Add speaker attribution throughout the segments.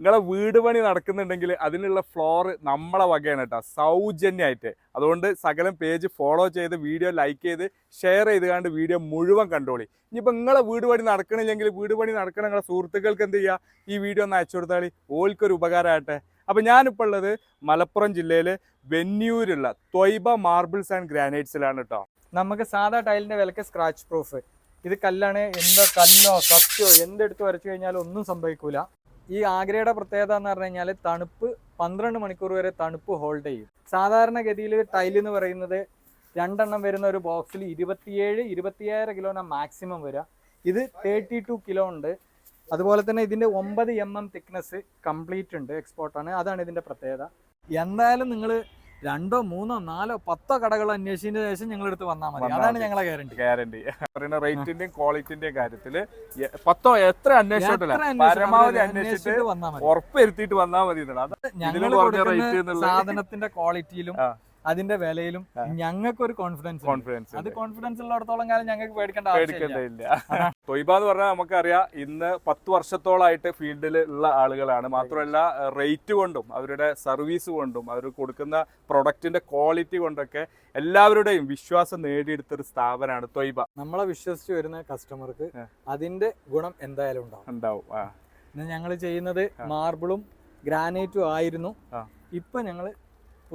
Speaker 1: നിങ്ങളെ വീട് പണി നടക്കുന്നുണ്ടെങ്കിൽ അതിനുള്ള ഫ്ലോർ നമ്മളെ വകയാണ് കേട്ടോ. സൗജന്യമായിട്ട് അതുകൊണ്ട് സകലം പേജ് ഫോളോ ചെയ്ത് വീഡിയോ ലൈക്ക് ചെയ്ത് ഷെയർ ചെയ്ത് കണ്ട് വീഡിയോ മുഴുവൻ കണ്ടോളി. ഇനിയിപ്പോൾ നിങ്ങളെ വീട് പണി നടക്കണില്ലെങ്കിൽ വീട് പണി നടക്കണ നിങ്ങളെ സുഹൃത്തുക്കൾക്ക് എന്ത് ചെയ്യുക ഈ വീഡിയോ ഒന്ന് അയച്ചു കൊടുത്താൽ ഓൽക്കൊരു ഉപകാരമാകട്ടെ അപ്പോൾ ഞാനിപ്പോൾ ഉള്ളത് മലപ്പുറം ജില്ലയിൽ വെന്നിയൂരുള്ള ത്വൈബ മാർബിൾസ് ആൻഡ് ഗ്രാനൈറ്റ്സിലാണ് കേട്ടോ.
Speaker 2: നമുക്ക് സാധാ ടൈലിന്റെ വിലക്ക് സ്ക്രാച്ച് പ്രൂഫ് ഇത് കല്ലാണ് എന്താ കല്ലോ കത്തിയോ എന്തെടുത്ത് വരച്ചു കഴിഞ്ഞാലും ഒന്നും സംഭവിക്കൂല. ഈ ആഗ്രയുടെ പ്രത്യേകത എന്ന് പറഞ്ഞു കഴിഞ്ഞാൽ തണുപ്പ് പന്ത്രണ്ട് മണിക്കൂർ വരെ തണുപ്പ് ഹോൾഡ് ചെയ്യും. സാധാരണഗതിയിൽ ടൈൽ എന്ന് പറയുന്നത് രണ്ടെണ്ണം വരുന്ന ഒരു ബോക്സിൽ ഇരുപത്തിയേഴ് ഇരുപത്തിയേഴര കിലോന മാക്സിമം വരിക ഇത് തേർട്ടി ടു കിലോ ഉണ്ട്. അതുപോലെ തന്നെ ഇതിന്റെ ഒമ്പത് എം എം തിക്നെസ് കംപ്ലീറ്റ് ഉണ്ട് എക്സ്പോർട്ടാണ് അതാണ് ഇതിന്റെ പ്രത്യേകത. എന്തായാലും നിങ്ങൾ രണ്ടോ മൂന്നോ നാലോ പത്തോ കടകൾ അന്വേഷിച്ചതിന് ശേഷം ഞങ്ങൾ എടുത്ത് വന്നാൽ മതി അതാണ് ഞങ്ങളെ ഗ്യാരണ്ടി
Speaker 1: ഗ്യാരണ്ടി പറയുന്ന റേറ്റിന്റെയും ക്വാളിറ്റിന്റെയും കാര്യത്തിൽ പത്തോ എത്ര അന്വേഷിച്ചിട്ടില്ല പരമാവധി
Speaker 2: അന്വേഷിച്ചിട്ട്
Speaker 1: ഉറപ്പ് വരുത്തിയിട്ട് വന്നാൽ മതി
Speaker 2: സാധനത്തിന്റെ ക്വാളിറ്റിയിലും. അതിന്റെ വിലയിലും ഞങ്ങൾക്ക് ഒരു കോൺഫിഡൻസ്
Speaker 1: കോൺഫിഡൻസ്
Speaker 2: അത് കോൺഫിഡൻസ് ഉള്ളിടത്തോളം കാലം ഞങ്ങൾക്ക് പേടിക്കേണ്ട
Speaker 1: പേടിക്കേണ്ടതില്ല തൊയ്ബ എന്ന് പറഞ്ഞാൽ നമുക്കറിയാം ഇന്ന് പത്ത് വർഷത്തോളായിട്ട് ഫീൽഡിൽ ഉള്ള ആളുകളാണ്. മാത്രമല്ല റേറ്റ് കൊണ്ടും അവരുടെ സർവീസ് കൊണ്ടും അവർ കൊടുക്കുന്ന പ്രൊഡക്റ്റിന്റെ ക്വാളിറ്റി കൊണ്ടൊക്കെ എല്ലാവരുടെയും വിശ്വാസം നേടിയെടുത്തൊരു സ്ഥാപനമാണ് തൊയ്ബ.
Speaker 2: നമ്മളെ വിശ്വസിച്ച് വരുന്ന കസ്റ്റമർക്ക് അതിന്റെ ഗുണം എന്തായാലും ഉണ്ടാവും.
Speaker 1: ഉണ്ടാവും.
Speaker 2: ഞങ്ങൾ ചെയ്യുന്നത് മാർബിളും ഗ്രാനൈറ്റും ആയിരുന്നു. ഇപ്പൊ ഞങ്ങൾ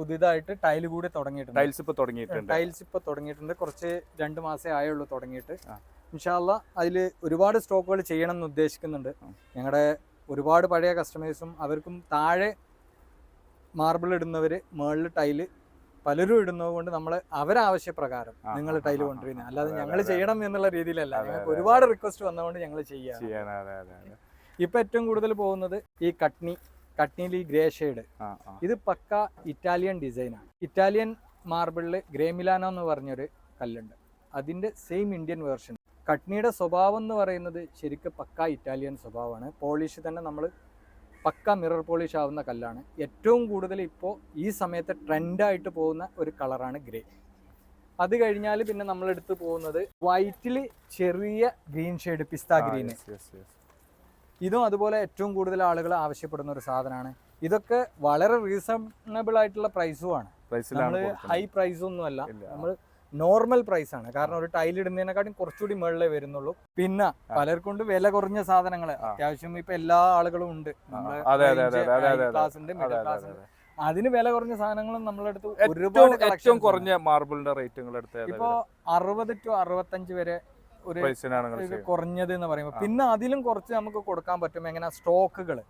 Speaker 2: പുതിയതായിട്ട് ടൈൽ കൂടി തുടങ്ങിയിട്ടുണ്ട്.
Speaker 1: ടൈൽസ് ഇപ്പൊ തുടങ്ങിയിട്ടുണ്ട്.
Speaker 2: ടൈൽസ് ഇപ്പൊ തുടങ്ങിയിട്ടുണ്ട്. കുറച്ച് രണ്ട് മാസേ ആയുള്ളൂ തുടങ്ങിയിട്ട്. ഇൻഷാല്ല അതിൽ ഒരുപാട് സ്റ്റോക്കുകൾ ചെയ്യണം എന്ന് ഉദ്ദേശിക്കുന്നുണ്ട്. ഞങ്ങളുടെ ഒരുപാട് പഴയ കസ്റ്റമേഴ്സും അവർക്കും താഴെ മാർബിൾ ഇടുന്നവർ മുകളിൽ ടൈൽ പലരും ഇടുന്നത് കൊണ്ട് നമ്മൾ അവരാവശ്യപ്രകാരം നിങ്ങൾ ടൈൽ
Speaker 1: ടൈൽ
Speaker 2: കൊണ്ടുവരുന്നത് അല്ലാതെ ഞങ്ങൾ ചെയ്യണം എന്നുള്ള രീതിയിലല്ല. ഞങ്ങൾക്ക് ഒരുപാട് റിക്വസ്റ്റ് വന്നതുകൊണ്ട് ഞങ്ങൾ
Speaker 1: ചെയ്യാം
Speaker 2: ഇപ്പൊ ഏറ്റവും കൂടുതൽ പോകുന്നത് ഈ കട്നി ഈ ഗ്രേ ഷെയ്ഡ്. ഇത് പക്ക ഇറ്റാലിയൻ ഡിസൈനാണ്. ഇറ്റാലിയൻ മാർബിളിൽ ഗ്രേമിലാനോ എന്ന് പറഞ്ഞൊരു കല്ലുണ്ട്. അതിന്റെ സെയിം ഇന്ത്യൻ വേർഷൻ കട്നിയുടെ സ്വഭാവം എന്ന് പറയുന്നത് ശരിക്കും പക്ക ഇറ്റാലിയൻ സ്വഭാവമാണ്. പോളിഷ് തന്നെ നമ്മൾ പക്ക മിറർ പോളിഷ് ആവുന്ന കല്ലാണ്. ഏറ്റവും കൂടുതൽ ഇപ്പോൾ ഈ സമയത്ത് ട്രെൻഡായിട്ട് പോകുന്ന ഒരു കളറാണ് ഗ്രേ. അത് കഴിഞ്ഞാൽ പിന്നെ നമ്മൾ എടുത്തു പോകുന്നത് വൈറ്റിൽ ചെറിയ ഗ്രീൻ ഷെയ്ഡ് പിസ്ത
Speaker 1: ആ,
Speaker 2: ഇതും അതുപോലെ ഏറ്റവും കൂടുതൽ ആളുകൾ ആവശ്യപ്പെടുന്ന ഒരു സാധനമാണ്. ഇതൊക്കെ വളരെ റീസണബിൾ ആയിട്ടുള്ള പ്രൈസുമാണ് നമ്മൾ ഹൈ പ്രൈസ് ഒന്നും അല്ല. നമ്മൾ നോർമൽ പ്രൈസ് ആണ്. കാരണം ഒരു ടൈൽ ഇടുന്നതിനെക്കാട്ടും കുറച്ചുകൂടി മുകളിലേ വരുന്നുള്ളൂ. പിന്നെ പലർക്കൊണ്ട് വില കുറഞ്ഞ സാധനങ്ങൾ. അത്യാവശ്യം ഇപ്പൊ എല്ലാ ആളുകളും ഉണ്ട്. നമ്മളെ മിഡിൽ. അതിന് വില കുറഞ്ഞ സാധനങ്ങളും നമ്മളെ
Speaker 1: അടുത്ത്
Speaker 2: ഒരുപാട്
Speaker 1: ഏറ്റവും കുറഞ്ഞ മാർബിളിന്റെ എടുത്ത്
Speaker 2: ഇപ്പോ അറുപത് ടു അറുപത്തഞ്ച് വരെ ഒരു കുറഞ്ഞത് എന്ന് പറയുമ്പോൾ പിന്നെ അതിലും കുറച്ച് നമുക്ക് കൊടുക്കാൻ പറ്റും. എങ്ങനെ സ്റ്റോക്കുകൾ.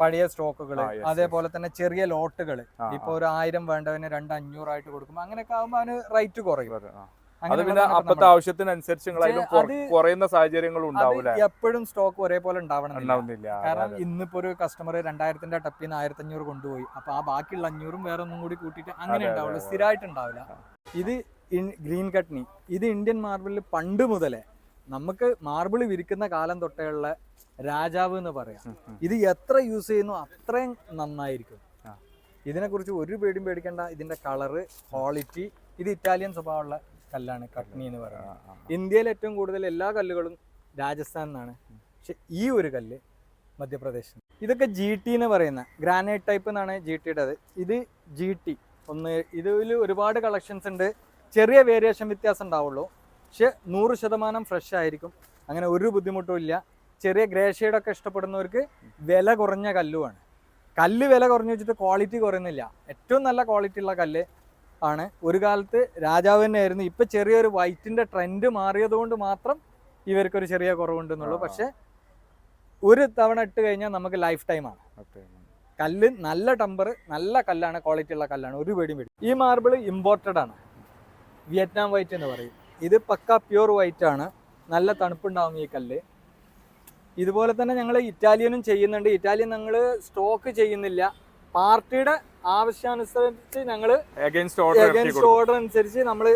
Speaker 2: പഴയ സ്റ്റോക്കുകൾ അതേപോലെ തന്നെ ചെറിയ ലോട്ടുകൾ ഇപ്പൊ ഒരു ആയിരം വേണ്ടവന് രണ്ട് അഞ്ഞൂറായിട്ട് കൊടുക്കുമ്പോൾ അങ്ങനെയൊക്കെ ആകുമ്പോൾ അതിന് റേറ്റ് കുറയും.
Speaker 1: അത് പിന്നെ അപ്പത്തെ ആവശ്യത്തിനനുസരിച്ച് കുറയുന്ന സാഹചര്യങ്ങളും
Speaker 2: എപ്പോഴും സ്റ്റോക്ക് ഒരേപോലെ ഉണ്ടാവണം എന്നില്ല.
Speaker 1: ഉണ്ടാവുന്നില്ല. അതെ,
Speaker 2: കാരണം ഇന്നിപ്പോ ഒരു കസ്റ്റമർ രണ്ടായിരത്തിന്റെ ടപ്പിൽ നിന്ന് ആയിരത്തി അഞ്ഞൂറ് കൊണ്ടുപോയി. അപ്പൊ ആ ബാക്കിയുള്ള അഞ്ഞൂറും വേറെ ഒന്നും കൂടി കൂട്ടിയിട്ട് അങ്ങനെ
Speaker 1: ഉണ്ടാവില്ല.
Speaker 2: സ്ഥിരമായിട്ട് ഉണ്ടാവില്ല. ഇത് ഗ്രീൻ കട്ട്നി ഇത് ഇന്ത്യൻ മാർബിളിൽ പണ്ട് മുതലേ നമുക്ക് മാർബിൾ വിരിക്കുന്ന കാലം തൊട്ടേയുള്ള രാജാവ് എന്ന് പറയാം. ഇത് എത്ര യൂസ് ചെയ്യുന്നു അത്രയും നന്നായിരിക്കും. ഇതിനെക്കുറിച്ച് ഒരു പേടിയും പേടിക്കേണ്ട. ഇതിന്റെ കളറ് ക്വാളിറ്റി ഇത് ഇറ്റാലിയൻ സ്വഭാവമുള്ള കല്ലാണ് കട്ട്നി എന്ന് പറയുന്നത്. ഇന്ത്യയിൽ ഏറ്റവും കൂടുതൽ എല്ലാ കല്ലുകളും രാജസ്ഥാൻ നിന്നാണ്. പക്ഷെ ഈ ഒരു കല്ല് മധ്യപ്രദേശ് ഇതൊക്കെ ജി ടി എന്ന് പറയുന്ന ഗ്രാനൈറ്റ് ടൈപ്പ് എന്നാണ് ജി ടിയുടേത് ഇത് ജി ടി ഒന്ന് ഇതിൽ ഒരുപാട് കളക്ഷൻസ് ഉണ്ട്. ചെറിയ വേരിയേഷൻ വ്യത്യാസം ഉണ്ടാവുള്ളൂ. പക്ഷെ നൂറ് ശതമാനം ഫ്രഷ് ആയിരിക്കും. അങ്ങനെ ഒരു ബുദ്ധിമുട്ടും ഇല്ല. ചെറിയ ഗ്രേ ഷെയ്ഡൊക്കെ ഇഷ്ടപ്പെടുന്നവർക്ക് വില കുറഞ്ഞ കല്ലുമാണ് കല്ല് വില കുറഞ്ഞു വെച്ചിട്ട് ക്വാളിറ്റി കുറയുന്നില്ല. ഏറ്റവും നല്ല ക്വാളിറ്റി ഉള്ള കല്ല് ആണ്. ഒരു കാലത്ത് രാജാവ് തന്നെയായിരുന്നു. ഇപ്പൊ ചെറിയൊരു വൈറ്റിന്റെ ട്രെൻഡ് മാറിയതുകൊണ്ട് മാത്രം ഇവർക്കൊരു ചെറിയ കുറവുണ്ടെന്നുള്ളൂ പക്ഷേ ഒരു തവണ ഇട്ട് കഴിഞ്ഞാൽ നമുക്ക് ലൈഫ് ടൈമാണ് ആണ്. കല്ല് നല്ല ടമ്പർ നല്ല കല്ലാണ് ക്വാളിറ്റി ഉള്ള കല്ലാണ്. ഒരു പേടിയും പേടി ഈ മാർബിൾ ഇമ്പോർട്ടഡ് ആണ്. വിയറ്റ്നാം വൈറ്റ് എന്ന് പറയും. ഇത് പക്ക പ്യൂർ വൈറ്റ് ആണ്. നല്ല തണുപ്പുണ്ടാവും ഈ കല്ല്. ഇതുപോലെ തന്നെ ഞങ്ങൾ ഇറ്റാലിയനും ചെയ്യുന്നുണ്ട്. ഇറ്റാലിയൻ ഞങ്ങൾ സ്റ്റോക്ക് ചെയ്യുന്നില്ല. പാർട്ടിയുടെ ആവശ്യാനുസരിച്ച് ഞങ്ങൾ അഗൈൻസ്റ്റ്. ഓർഡർ അനുസരിച്ച് നമ്മൾ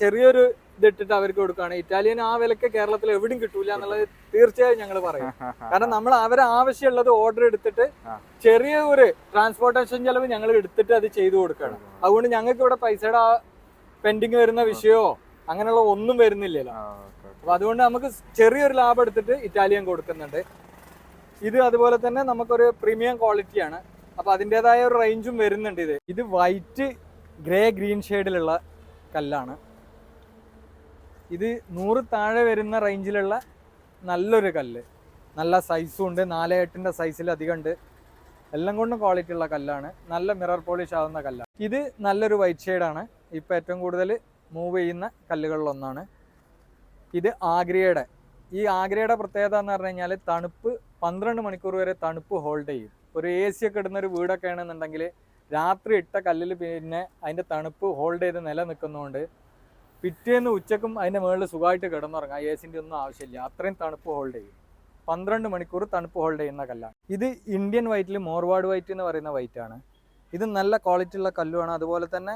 Speaker 2: ചെറിയൊരു ഇതിട്ടിട്ട് അവർക്ക് കൊടുക്കുകയാണ്. ഇറ്റാലിയൻ ആ വിലക്ക് കേരളത്തിൽ എവിടെയും കിട്ടൂല എന്നുള്ളത് തീർച്ചയായും ഞങ്ങൾ പറയും. കാരണം നമ്മൾ അവരെ ആവശ്യമുള്ളത് ഓർഡർ എടുത്തിട്ട്. ചെറിയ ഒരു ട്രാൻസ്പോർട്ടേഷൻ ചെലവ് ഞങ്ങൾ എടുത്തിട്ട് അത് ചെയ്തു കൊടുക്കുകയാണ്. അതുകൊണ്ട് ഞങ്ങൾക്ക് ഇവിടെ പൈസയുടെ പെൻഡിങ് വരുന്ന വിഷയമോ അങ്ങനെയുള്ള ഒന്നും വരുന്നില്ലല്ലോ. അപ്പൊ അതുകൊണ്ട് നമുക്ക് ചെറിയൊരു ലാഭം എടുത്തിട്ട് ഇറ്റാലിയൻ കൊടുക്കുന്നുണ്ട്. ഇത് അതുപോലെ തന്നെ നമുക്കൊരു പ്രീമിയം ക്വാളിറ്റിയാണ്. അപ്പൊ അതിന്റെതായ ഒരു റേഞ്ചും വരുന്നുണ്ട് ഇത്. ഇത് വൈറ്റ് ഗ്രേ ഗ്രീൻ ഷെയ്ഡിലുള്ള കല്ലാണ്. ഇത് നൂറ് താഴെ വരുന്ന റേഞ്ചിലുള്ള നല്ലൊരു കല്ല്. നല്ല സൈസും ഉണ്ട്. നാല് എട്ടിന്റെ സൈസിൽ അധികം ഉണ്ട്. എല്ലാം കൊണ്ടും ക്വാളിറ്റി ഉള്ള കല്ലാണ്. നല്ല മിറർ പോളിഷ് ആവുന്ന കല്ലാണ്. ഇത് നല്ലൊരു വൈറ്റ് ഷെയ്ഡാണ്. ഇപ്പോൾ ഏറ്റവും കൂടുതൽ മൂവ് ചെയ്യുന്ന കല്ലുകളിലൊന്നാണ് ഇത് ആഗ്രയുടെ. ഈ ആഗ്രയുടെ പ്രത്യേകത എന്ന് പറഞ്ഞു കഴിഞ്ഞാൽ തണുപ്പ് പന്ത്രണ്ട് മണിക്കൂർ വരെ തണുപ്പ് ഹോൾഡ് ചെയ്യും. ഒരു എ സി ഒക്കെ ഇടുന്ന ഒരു വീടൊക്കെ ആണെന്നുണ്ടെങ്കിൽ രാത്രി ഇട്ട കല്ലിൽ പിന്നെ അതിന്റെ തണുപ്പ് ഹോൾഡ് ചെയ്ത് നിലനിൽക്കുന്നതുകൊണ്ട് പിറ്റേന്ന് ഉച്ചക്കും അതിന്റെ മുകളിൽ സുഖമായിട്ട് കിടന്നുറങ്ങാം. എ സിന്റെ ഒന്നും ആവശ്യമില്ല. അത്രയും തണുപ്പ് ഹോൾഡ് ചെയ്യും. പന്ത്രണ്ട് മണിക്കൂർ തണുപ്പ് ഹോൾഡ് ചെയ്യുന്ന കല്ലാണ്. ഇത് ഇന്ത്യൻ വൈറ്റിൽ മോർവാഡ് വൈറ്റ് എന്ന് പറയുന്ന വൈറ്റാണ് ഇത് നല്ല ക്വാളിറ്റി ഉള്ള കല്ലുമാണ്. അതുപോലെ തന്നെ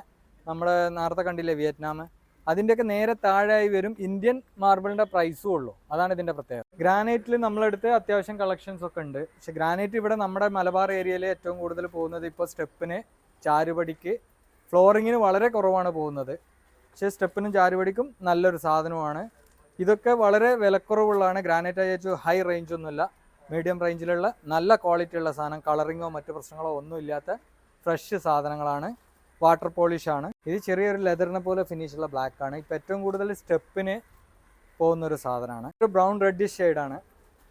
Speaker 2: നമ്മുടെ നേരത്തെ കണ്ടില്ലേ വിയറ്റ്നാം അതിന്റെയൊക്കെ നേരെ താഴെയായി വരും ഇന്ത്യൻ മാർബിളിന്റെ പ്രൈസും ഉള്ളൂ. അതാണ് ഇതിന്റെ പ്രത്യേകത. ഗ്രാനൈറ്റിൽ നമ്മളെടുത്ത് അത്യാവശ്യം കളക്ഷൻസ് ഒക്കെ ഉണ്ട്. പക്ഷെ ഗ്രാനൈറ്റ് ഇവിടെ നമ്മുടെ മലബാർ ഏരിയയിൽ ഏറ്റവും കൂടുതൽ പോകുന്നത് ഇപ്പോൾ സ്റ്റെപ്പിന് ചാരുപടിക്ക് ഫ്ലോറിങ്ങിന് വളരെ കുറവാണ് പോകുന്നത്. പക്ഷേ സ്റ്റെപ്പിനും ചാരുപടിക്കും നല്ലൊരു സാധനമാണ് ഇതൊക്കെ വളരെ വിലക്കുറവുള്ളതാണ്. ഗ്രാനൈറ്റ് അയച്ചു ഹൈ റേഞ്ച് ഒന്നുമില്ല. മീഡിയം റേഞ്ചിലുള്ള നല്ല ക്വാളിറ്റി ഉള്ള സാധനം കളറിങ്ങോ മറ്റു പ്രശ്നങ്ങളോ ഒന്നും ഇല്ലാത്ത ഫ്രഷ് സാധനങ്ങളാണ്. വാട്ടർ പോളിഷ് ആണ്. ഇത് ചെറിയൊരു ലെതറിനെ പോലെ ഫിനിഷ് ഉള്ള ബ്ലാക്ക് ആണ്. ഇപ്പം ഏറ്റവും കൂടുതൽ സ്റ്റെപ്പിന് പോകുന്ന ഒരു സാധനമാണ്. ഒരു ബ്രൗൺ റെഡിഷ് ഷെയ്ഡാണ്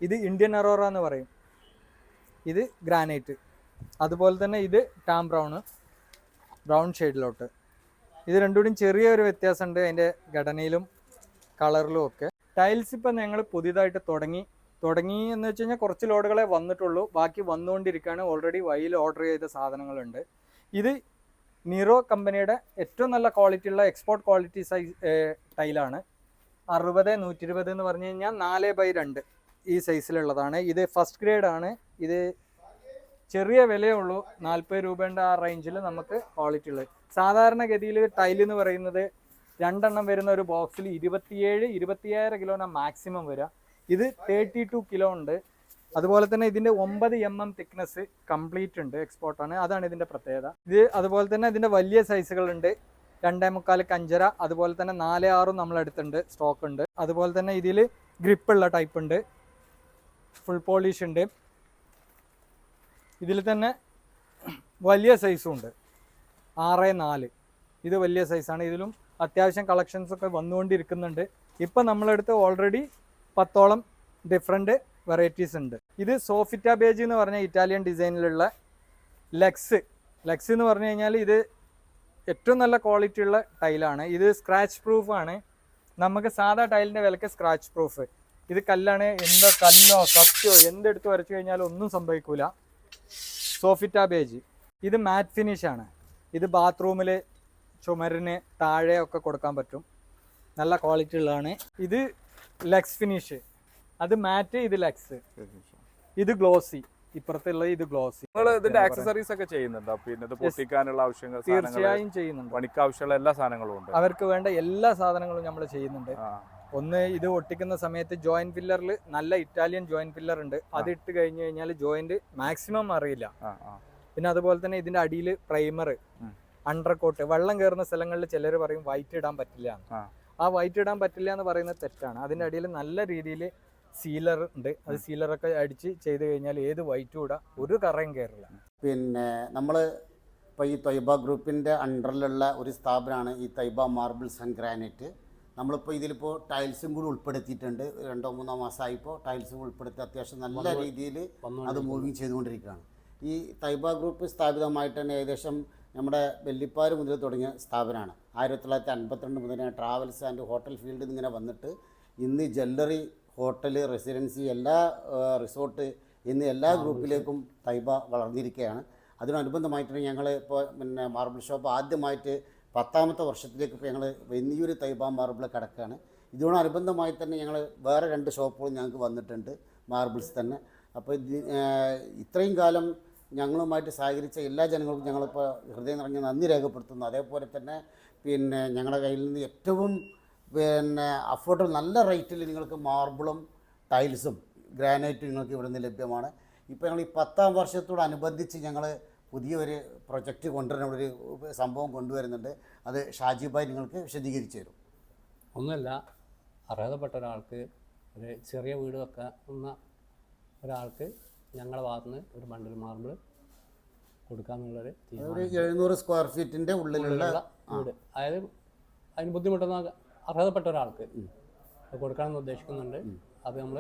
Speaker 2: ഇത് ഇന്ത്യൻ അറോറ എന്ന് പറയും. ഇത് ഗ്രാനൈറ്റ് അതുപോലെ തന്നെ ഇത് ടാം ബ്രൗൺ ബ്രൗൺ ഷെയ്ഡിലോട്ട് ഇത് രണ്ടുകൂടിയും ചെറിയൊരു വ്യത്യാസമുണ്ട് അതിന്റെ ഘടനയിലും കളറിലും ഒക്കെ. ടൈൽസ് ഇപ്പം ഞങ്ങൾ പുതിയതായിട്ട് തുടങ്ങി. തുടങ്ങി എന്ന് വെച്ച് കഴിഞ്ഞാൽ കുറച്ച് ലോഡുകളെ വന്നിട്ടുള്ളൂ. ബാക്കി വന്നുകൊണ്ടിരിക്കുകയാണ് ഓൾറെഡി വൈയിൽ ഓർഡർ ചെയ്ത സാധനങ്ങളുണ്ട്. ഇത് നിറോ കമ്പനിയുടെ ഏറ്റവും നല്ല ക്വാളിറ്റി ഉള്ള എക്സ്പോർട്ട് ക്വാളിറ്റി സൈസ് ടൈലാണ്. അറുപത് നൂറ്റി ഇരുപത് എന്ന് പറഞ്ഞു കഴിഞ്ഞാൽ നാല് ബൈ രണ്ട് ഈ സൈസിലുള്ളതാണ് ഇത് ഫസ്റ്റ് ഗ്രേഡ് ആണ്. ഇത് ചെറിയ വിലയേ ഉള്ളൂ. നാൽപ്പത് രൂപേന്റെ ആ റേഞ്ചിൽ നമുക്ക് ക്വാളിറ്റി ഉള്ളത്. സാധാരണഗതിയിൽ ടൈൽ എന്ന് പറയുന്നത് രണ്ടെണ്ണം വരുന്ന ഒരു ബോക്സിൽ ഇരുപത്തിയേഴ് ഇരുപത്തിയായിരം കിലോന മാക്സിമം വരിക ഇത് തേർട്ടി ടു കിലോ ഉണ്ട്. അതുപോലെ തന്നെ ഇതിന്റെ ഒമ്പത് എം എം തിക്നെസ് കംപ്ലീറ്റ് ഉണ്ട് എക്സ്പോർട്ട് ആണ്. അതാണ് ഇതിന്റെ പ്രത്യേകത. ഇത് അതുപോലെ തന്നെ ഇതിന്റെ വലിയ സൈസുകളുണ്ട് രണ്ടേ മുക്കാൽ അഞ്ചര അതുപോലെ തന്നെ നാല് ആറും നമ്മളെടുത്തുണ്ട് സ്റ്റോക്ക് ഉണ്ട്. അതുപോലെ തന്നെ ഇതിൽ ഗ്രിപ്പുള്ള ടൈപ്പ് ഉണ്ട്. ഫുൾ പോളിഷ് ഉണ്ട്. ഇതിൽ തന്നെ വലിയ സൈസും ഉണ്ട്. ആറ് നാല്. ഇത് വലിയ സൈസാണ് ഇതിലും അത്യാവശ്യം കളക്ഷൻസൊക്കെ വന്നുകൊണ്ടിരിക്കുന്നുണ്ട്. ഇപ്പം നമ്മളെടുത്ത് ഓൾറെഡി പത്തോളം ഡിഫറെന്റ് വെറൈറ്റീസ് ഉണ്ട്. ഇത് സോഫിറ്റ ബേജ് എന്ന് പറഞ്ഞ ഇറ്റാലിയൻ ഡിസൈനിലുള്ള ലെക്സ് ലെക്സ് എന്ന് പറഞ്ഞു കഴിഞ്ഞാൽ ഇത് ഏറ്റവും നല്ല ക്വാളിറ്റി ഉള്ള ടൈലാണ് ഇത് സ്ക്രാച്ച് പ്രൂഫ് ആണ്. നമുക്ക് സാധാ ടൈലിന്റെ വിലക്ക് സ്ക്രാച്ച് പ്രൂഫ് ഇത് കല്ലാണ് എന്തോ കല്ലോ കത്തിയോ എന്തെടുത്ത് വരച്ചു കഴിഞ്ഞാൽ ഒന്നും സംഭവിക്കൂല. സോഫിറ്റ ബേജ് ഇത് മാറ്റ് ഫിനിഷ് ആണ്. ഇത് ബാത്റൂമിൽ ചുമരിന് താഴെ ഒക്കെ കൊടുക്കാൻ പറ്റും. നല്ല ക്വാളിറ്റി ഉള്ളതാണ്. ഇത് ലെക്സ് ഫിനിഷ് അത് മാറ്റ് ഇത് ലെക്സ്. ഇത് ഗ്ലോസി. ഇപ്പുറത്തുള്ള ഇത് ഗ്ലോസി.
Speaker 1: നിങ്ങൾ ഇതിന്റെ ആക്സസറീസ് ഒക്കെ ചെയ്യുന്നുണ്ടോ? പിന്നെ ഇത് പൊട്ടിക്കാനുള്ള ആവശ്യങ്ങൾ
Speaker 2: തീർച്ചയായും ചെയ്യുന്നുണ്ട്.
Speaker 1: പണിക്ക് ആവശ്യമുള്ള എല്ലാ സാധനങ്ങളും ഉണ്ട്.
Speaker 2: അവർക്ക് വേണ്ട എല്ലാ സാധനങ്ങളും നമ്മൾ ചെയ്യുന്നുണ്ട്. ഒന്ന് ഇത് ഒട്ടിക്കുന്ന സമയത്ത് ജോയിന്റ് പില്ലറിൽ നല്ല ഇറ്റാലിയൻ ജോയിന്റ് പില്ലർ ഉണ്ട്. അത് ഇട്ട് കഴിഞ്ഞു കഴിഞ്ഞാൽ ജോയിന്റ് മാക്സിമം അറിയില്ല. പിന്നെ അതുപോലെ തന്നെ ഇതിന്റെ അടിയിൽ പ്രൈമർ
Speaker 1: അണ്ടർകോട്ട്
Speaker 2: അണ്ടർ കോട്ട് വെള്ളം കയറുന്ന സ്ഥലങ്ങളിൽ ചിലർ പറയും വൈറ്റ് ഇടാൻ പറ്റില്ല
Speaker 1: ആ.
Speaker 2: ആ വൈറ്റ് ഇടാൻ പറ്റില്ല എന്ന് പറയുന്നത് തെറ്റാണ്. അതിന്റെ അടിയിൽ നല്ല രീതിയിൽ സീലർ ഉണ്ട്. അത് സീലറൊക്കെ അടിച്ച് ചെയ്ത് കഴിഞ്ഞാൽ ഏത് വൈറ്റും ഇടാം. ഒരു കറയും കയറില്ല
Speaker 3: പിന്നെ നമ്മൾ ഇപ്പോൾ ഈ തൊയ്ബ ഗ്രൂപ്പിന്റെ അണ്ടറിലുള്ള ഒരു സ്ഥാപനമാണ് ഈ തൈബ മാർബിൾസ് ആൻഡ് ഗ്രാനൈറ്റ്. നമ്മളിപ്പോൾ ഇതിലിപ്പോൾ ടൈൽസും കൂടി ഉൾപ്പെടുത്തിയിട്ടുണ്ട്. രണ്ടോ മൂന്നോ മാസമായിപ്പോൾ ടൈൽസും ഉൾപ്പെടുത്തി അത്യാവശ്യം നല്ല രീതിയിൽ അത് മൂവിങ് ചെയ്തുകൊണ്ടിരിക്കുകയാണ്. ഈ തൈബ ഗ്രൂപ്പ് സ്ഥാപിതമായിട്ട് തന്നെ ഏകദേശം നമ്മുടെ വെല്ലിപ്പാർ മുതൽ തുടങ്ങിയ സ്ഥാപനമാണ് ആയിരത്തി തൊള്ളായിരത്തി അൻപത്തിരണ്ട് മുതൽ ട്രാവൽസ് ആൻഡ് ഹോട്ടൽ ഫീൽഡിൽ നിന്ന് ഇങ്ങനെ വന്നിട്ട് ഇന്ന് ജ്വല്ലറി ഹോട്ടൽ റെസിഡൻസി എല്ലാ റിസോർട്ട് എന്നീ എല്ലാ ഗ്രൂപ്പിലേക്കും തൈബ വളർന്നിരിക്കുകയാണ്. അതിനനുബന്ധമായിട്ട് ഞങ്ങൾ ഇപ്പോൾ പിന്നെ മാർബിൾ ഷോപ്പ് ആദ്യമായിട്ട് പത്താമത്തെ വർഷത്തിലേക്ക് ഇപ്പോൾ ഞങ്ങൾ വലിയൊരു തൈബ മാർബിൾ കിടക്കുകയാണ്. ഇതിനോടനുബന്ധമായി തന്നെ ഞങ്ങൾ വേറെ രണ്ട് ഷോപ്പുകൾ ഞങ്ങൾക്ക് വന്നിട്ടുണ്ട് മാർബിൾസ് തന്നെ. അപ്പോൾ ഇത് ഇത്രയും കാലം ഞങ്ങളുമായിട്ട് സഹകരിച്ച എല്ലാ ജനങ്ങൾക്കും ഞങ്ങളിപ്പോൾ ഹൃദയം നിറഞ്ഞ നന്ദി രേഖപ്പെടുത്തുന്നു. അതേപോലെ തന്നെ പിന്നെ ഞങ്ങളുടെ കയ്യിൽ നിന്ന് ഏറ്റവും പിന്നെ അഫോർഡബിൾ നല്ല റേറ്റിൽ നിങ്ങൾക്ക് മാർബിളും ടൈൽസും ഗ്രാനൈറ്റും നിങ്ങൾക്ക് ഇവിടെ നിന്ന് ലഭ്യമാണ്. ഇപ്പോൾ ഞങ്ങൾ ഈ പത്താം വർഷത്തോടനുബന്ധിച്ച് ഞങ്ങൾ പുതിയൊരു പ്രൊജക്റ്റ് കൊണ്ടുവരുന്ന ഒരു സംഭവം കൊണ്ടുവരുന്നുണ്ട്. അത് ഷാജിബായി നിങ്ങൾക്ക് വിശദീകരിച്ചു തരും.
Speaker 4: ഒന്നുമല്ല അർഹതപ്പെട്ട ഒരാൾക്ക് ഒരു ചെറിയ വീട് വെക്കുന്ന ഒരാൾക്ക് ഞങ്ങളുടെ ഭാഗത്തുനിന്ന് ഒരു ബണ്ടിൽ മാർബിൾ കൊടുക്കാന്നുള്ളൊരു
Speaker 3: ഒരു എഴുന്നൂറ് സ്ക്വയർ ഫീറ്റിന്റെ ഉള്ളിലുള്ള
Speaker 4: വീട്. അതായത് അതിന് ബുദ്ധിമുട്ടുന്ന അർഹതപ്പെട്ട ഒരാൾക്ക് അത് കൊടുക്കണമെന്ന് ഉദ്ദേശിക്കുന്നുണ്ട്. അത് നമ്മൾ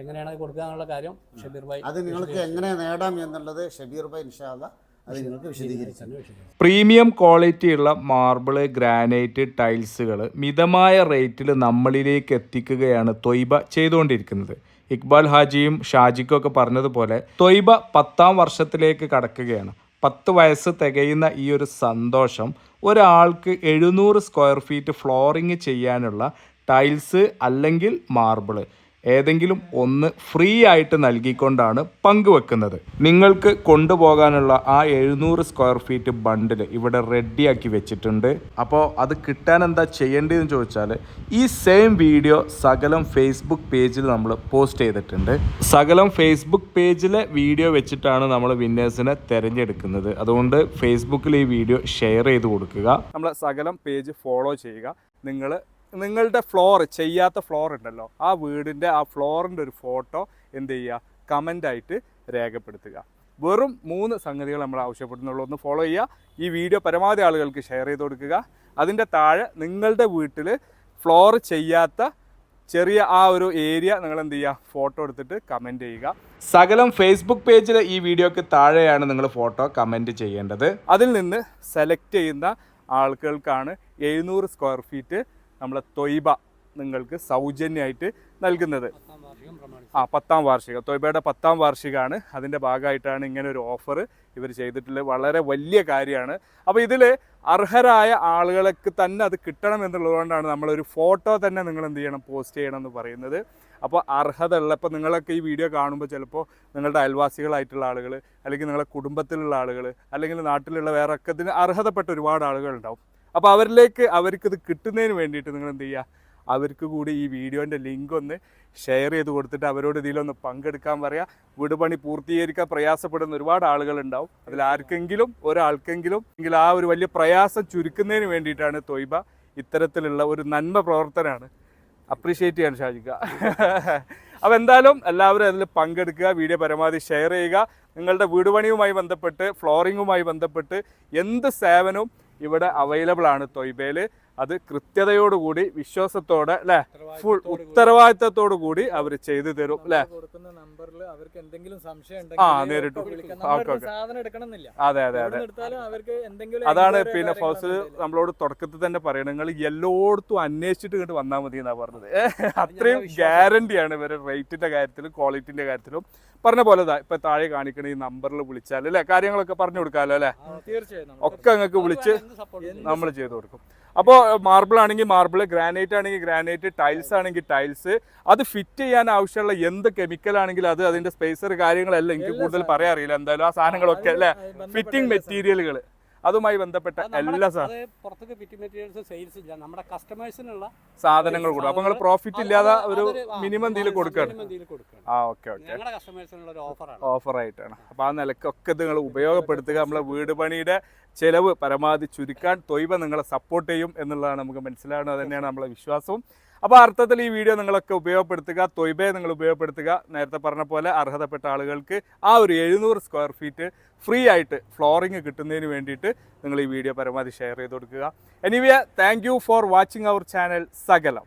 Speaker 4: എങ്ങനെയാണ് അത് കൊടുക്കുക എന്നുള്ള കാര്യം ഷബീർ ഭായി
Speaker 3: അത് നിങ്ങൾക്ക് എങ്ങനെ നേടാം എന്നുള്ളത് ഷബീർ ഭായി ഇൻഷാല്ല അത് നിങ്ങൾക്ക് വിശദീകരിച്ചു
Speaker 1: പ്രീമിയം ക്വാളിറ്റിയുള്ള മാർബിൾ ഗ്രാനൈറ്റ് ടൈൽസുകൾ മിതമായ റേറ്റിൽ നമ്മളിലേക്ക് എത്തിക്കുകയാണ് തൊയ്ബ ചെയ്തുകൊണ്ടിരിക്കുന്നത്. ഇക്ബാൽ ഹാജിയും ഷാജിക്കും ഒക്കെ പറഞ്ഞതുപോലെ തൊയ്ബ പത്താം വർഷത്തിലേക്ക് കടക്കുകയാണ്. പത്ത് വയസ്സ് തികയുന്ന ഈ ഒരു സന്തോഷം ഒരാൾക്ക് എഴുന്നൂറ് സ്ക്വയർ ഫീറ്റ് ഫ്ലോറിങ് ചെയ്യാനുള്ള ടൈൽസ് അല്ലെങ്കിൽ മാർബിൾ. ഏതെങ്കിലും ഒന്ന് ഫ്രീ ആയിട്ട് നൽകിക്കൊണ്ടാണ് പങ്കുവെക്കുന്നത്. നിങ്ങൾക്ക് കൊണ്ടുപോകാനുള്ള ആ എഴുന്നൂറ് സ്ക്വയർ ഫീറ്റ് ബണ്ടിൽ ഇവിടെ റെഡിയാക്കി വെച്ചിട്ടുണ്ട്. അപ്പോൾ അത് കിട്ടാൻ എന്താ ചെയ്യേണ്ടതെന്ന് ചോദിച്ചാൽ ഈ സെയിം വീഡിയോ സകലം ഫേസ്ബുക്ക് പേജിൽ നമ്മൾ പോസ്റ്റ് ചെയ്തിട്ടുണ്ട്. സകലം ഫേസ്ബുക്ക് പേജിലെ വീഡിയോ വെച്ചിട്ടാണ് നമ്മൾ വിന്നേഴ്സിനെ തിരഞ്ഞെടുക്കുന്നത്. അതുകൊണ്ട് ഫേസ്ബുക്കിൽ ഈ വീഡിയോ ഷെയർ ചെയ്ത് കൊടുക്കുക. നമ്മൾ സകലം പേജ് ഫോളോ ചെയ്യുക. നിങ്ങൾ നിങ്ങളുടെ ഫ്ലോർ ചെയ്യാത്ത ഫ്ലോർ ഉണ്ടല്ലോ. ആ വീടിന്റെ ആ ഫ്ലോറിന്റെ ഒരു ഫോട്ടോ എന്ത് ചെയ്യുക? കമന്റായിട്ട് രേഖപ്പെടുത്തുക. വെറും മൂന്ന് സംഗതികൾ നമ്മൾ ആവശ്യപ്പെടുന്നുള്ളൂ. ഒന്ന് ഫോളോ ചെയ്യുക. ഈ വീഡിയോ പരമാവധി ആളുകൾക്ക് ഷെയർ ചെയ്ത് കൊടുക്കുക. അതിന്റെ താഴെ നിങ്ങളുടെ വീട്ടിൽ ഫ്ലോർ ചെയ്യാത്ത ചെറിയ ആ ഒരു ഏരിയ നിങ്ങൾ എന്ത് ചെയ്യുക? ഫോട്ടോ എടുത്തിട്ട് കമന്റ് ചെയ്യുക. സകലം ഫേസ്ബുക്ക് പേജിൽ ഈ വീഡിയോക്ക് താഴെയാണ് നിങ്ങൾ ഫോട്ടോ കമന്റ് ചെയ്യേണ്ടത്. അതിൽ നിന്ന് സെലക്ട് ചെയ്യുന്ന ആളുകൾക്കാണ് എഴുന്നൂറ് സ്ക്വയർ ഫീറ്റ് നമ്മളെ തൊയ്ബ നിങ്ങൾക്ക് സൗജന്യമായിട്ട് നൽകുന്നത്. ആ പത്താം വാർഷികം. തൊയ്ബയുടെ പത്താം വാർഷികമാണ്. അതിന്റെ ഭാഗമായിട്ടാണ് ഇങ്ങനെ ഒരു ഓഫർ ഇവർ ചെയ്തിട്ടുള്ളത് വളരെ വലിയ കാര്യമാണ്. അപ്പോൾ ഇതിൽ അർഹരായ ആളുകൾക്ക് തന്നെ അത് കിട്ടണം എന്നുള്ളതുകൊണ്ടാണ് നമ്മളൊരു ഫോട്ടോ തന്നെ നിങ്ങൾ എന്ത് ചെയ്യണം പോസ്റ്റ് ചെയ്യണം എന്ന് പറയുന്നത്. അപ്പോൾ അർഹത ഉള്ള ഇപ്പോൾ നിങ്ങളൊക്കെ ഈ വീഡിയോ കാണുമ്പോൾ ചിലപ്പോൾ നിങ്ങളുടെ അയൽവാസികളായിട്ടുള്ള ആളുകൾ അല്ലെങ്കിൽ നിങ്ങളുടെ കുടുംബത്തിലുള്ള ആളുകൾ അല്ലെങ്കിൽ നാട്ടിലുള്ള വേറെ ഒക്കെ ഇതിന് അർഹതപ്പെട്ട ഒരുപാട് ആളുകൾ ഉണ്ടാവും അപ്പോൾ അവരിലേക്ക് ഇത് കിട്ടുന്നതിന് വേണ്ടിയിട്ട് നിങ്ങൾ എന്ത് ചെയ്യുക അവർക്ക് കൂടി ഈ വീഡിയോന്റെ ലിങ്ക് ഒന്ന് ഷെയർ ചെയ്ത് കൊടുത്തിട്ട് അവരോട് ഇതിലൊന്ന് പങ്കെടുക്കാൻ പറയുക വീട് പണി പൂർത്തീകരിക്കാൻ പ്രയാസപ്പെടുന്ന ഒരുപാട് ആളുകളുണ്ടാവും. അതിൽ ആർക്കെങ്കിലും ഒരാൾക്കെങ്കിലും എങ്കിൽ ആ ഒരു വലിയ പ്രയാസം ചുരുക്കുന്നതിന് വേണ്ടിയിട്ടാണ് തൊയ്ബ ഇത്തരത്തിലുള്ള ഒരു നന്മ പ്രവർത്തനമാണ് അപ്രീഷിയേറ്റ് ചെയ്യാൻ സാധിക്കുക. അപ്പോൾ എന്തായാലും എല്ലാവരും അതിൽ പങ്കെടുക്കുക വീഡിയോ പരമാവധി ഷെയർ ചെയ്യുക. നിങ്ങളുടെ വീട് പണിയുമായി ബന്ധപ്പെട്ട് ഫ്ലോറിങ്ങുമായി ബന്ധപ്പെട്ട് എന്ത് സേവനവും ഇവിടെ അവൈലബിൾ ആണ് തൊയ്ബയിൽ അത് കൃത്യതയോടുകൂടി വിശ്വാസത്തോടെ അല്ലെ? ഫുൾ ഉത്തരവാദിത്തത്തോടു കൂടി അവർ ചെയ്തു തരും അല്ലെ?
Speaker 2: അവർക്ക് എന്തെങ്കിലും സംശയം
Speaker 1: ആ, നേരിട്ട്. അതെ അതെ അതെ. അതാണ് പിന്നെ ഫോസ് നമ്മളോട് തുടക്കത്തിൽ തന്നെ പറയണം നിങ്ങൾ എല്ലായിടത്തും അന്വേഷിച്ചിട്ട് ഇങ്ങോട്ട് വന്നാൽ മതി എന്നാ പറഞ്ഞത്. അത്രയും ഗ്യാരണ്ടിയാണ് ഇവരുടെ റേറ്റിന്റെ കാര്യത്തിലും ക്വാളിറ്റിന്റെ കാര്യത്തിലും. പറഞ്ഞ പോലെ ഇപ്പൊ താഴെ കാണിക്കണ ഈ നമ്പറിൽ വിളിച്ചാൽ അല്ലെ? കാര്യങ്ങളൊക്കെ പറഞ്ഞു കൊടുക്കാമല്ലോ അല്ലെ?
Speaker 2: തീർച്ചയായും.
Speaker 1: ഒക്കെ അങ്ങക്ക് വിളിച്ച്? നമ്മൾ ചെയ്തു കൊടുക്കും. അപ്പോൾ മാർബിൾ ആണെങ്കിൽ മാർബിൾ ഗ്രാനൈറ്റ് ആണെങ്കിൽ ഗ്രാനൈറ്റ് ടൈൽസ് ആണെങ്കിൽ ടൈൽസ് അത് ഫിറ്റ് ചെയ്യാൻ ആവശ്യമുള്ള എന്ത് കെമിക്കൽ ആണെങ്കിലും അത് അതിന്റെ സ്പേസർ കാര്യങ്ങളെല്ലാം എനിക്ക് കൂടുതൽ പറയാൻ അറിയില്ല. എന്തായാലും ആ സാധനങ്ങളൊക്കെ അല്ലേ? ഫിറ്റിംഗ് മെറ്റീരിയലുകൾ അതുമായി ബന്ധപ്പെട്ട എല്ലാ
Speaker 4: പുറത്തേക്ക് ഫിറ്റ് മെറ്റീരിയൽസ് സെയിൽസ് ഇല്ല. നമ്മുടെ കസ്റ്റമേഴ്സിനുള്ള
Speaker 1: സാധനങ്ങൾ കൊടുക്കും. അപ്പൊ നിങ്ങൾ പ്രോഫിറ്റ് ഇല്ലാതെ ഒരു മിനിമം എന്തെങ്കിലും
Speaker 4: ഓഫറാണ്
Speaker 1: ഓഫർ ആയിട്ടാണ്. അപ്പോൾ ആ നിലക്കൊക്കെ നിങ്ങൾ ഉപയോഗപ്പെടുത്തുക. നമ്മളെ വീട് പണിയുടെ ചെലവ് പരമാവധി ചുരുക്കാൻ തൊയ്വ നിങ്ങളെ സപ്പോർട്ട് ചെയ്യും എന്നുള്ളതാണ് നമുക്ക് മനസ്സിലാവുന്നത് തന്നെയാണ് നമ്മളെ വിശ്വാസവും. അപ്പോൾ അർത്ഥത്തിൽ ഈ വീഡിയോ നിങ്ങളൊക്കെ ഉപയോഗപ്പെടുത്തുക തൊയ്ബയെ നിങ്ങൾ ഉപയോഗപ്പെടുത്തുക. നേരത്തെ പറഞ്ഞ പോലെ അർഹതപ്പെട്ട ആളുകൾക്ക് ആ ഒരു എഴുന്നൂറ് സ്ക്വയർ ഫീറ്റ് ഫ്രീ ആയിട്ട് ഫ്ലോറിങ് കിട്ടുന്നതിന് വേണ്ടിയിട്ട് നിങ്ങൾ ഈ വീഡിയോ പരമാവധി ഷെയർ ചെയ്ത് കൊടുക്കുക. Anyway thank you for watching our channel Sakalam.